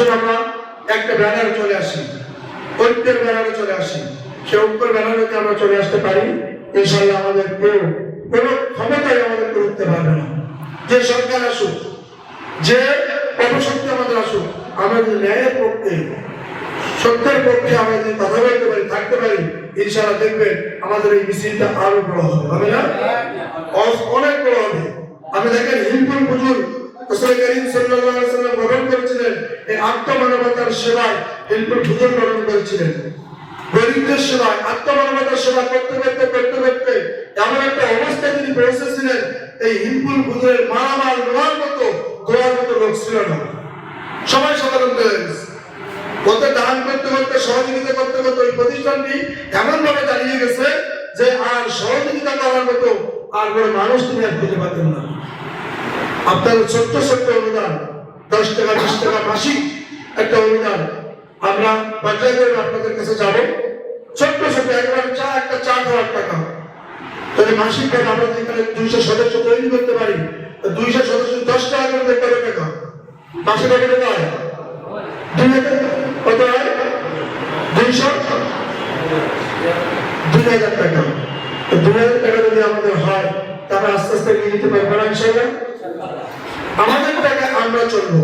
আসুন আমরা একটা ব্যানারে চলে আসি। ঐক্যের ব্যানারে চলে আসি। সে ঐক্যের ব্যানারে আমরা চলে আসতে পারি। ইনশাল্লাহ আমাদের কেউ কোনো আমাদের করতে পারবে না। যে সরকার আসুক যে অপশক্তি আমাদের আসুক আমরা যদি ন্যায়ের পক্ষে সত্যের পক্ষে আমরা যদি কথা বলতে পারি থাকতে পারি ইনশাআল্লাহ দেখবেন আমাদের এই মিছিলটা আরও বড় হবে হবে না? অনেক বড় হবে। আমি দেখেন হিন্দুর পুজুর রসুল করিম সাল্লাল্লাহু আত্মমানবতার সেবায় হিন্দুর পুজুর গ্রহণ করেছিলেন। গরিবদের সেবায়, আত্মমানবতার সেবা করতে করতে করতে করতে এমন একটা অবস্থায় তিনি পৌঁছেছিলেন, এই হিন্দুর পুজুরের মারামার নোয়ার মতো দোয়ার মতো লোক ছিল না। সবাই সাধারণ হয়ে দান করতে করতে, সহযোগিতা করতে করতে ওই প্রতিষ্ঠানটি এমন ভাবে দাঁড়িয়ে গেছে যে আর সহযোগিতা করার মতো আর কোনো মানুষ তিনি আর খুঁজে পাতেন না। আপনার ছোট্ট ছোট্ট অনুদান, দশ টাকা, বিশ টাকা মাসিক একটা অনুদান আমরা পর্যায় আপনাদের কাছে যাব। ছোট্ট ছোট্ট একবার চা, একটা চা খাওয়ার টাকা। তাহলে মাসিক টাকা আমরা যদি এখানে দুইশো সদস্য তৈরি করতে পারি দুইশো সদস্য দশ টাকা করে হবে টাকা? মাসে টাকা হয়? দুই হাজার কত হয়? দুইশো? দুই হাজার টাকা। দুই হাজার টাকা যদি আমাদের হয় তারপরে আস্তে আস্তে নিয়ে নিতে পারব না আমাদের টাকা আমরা চলবো।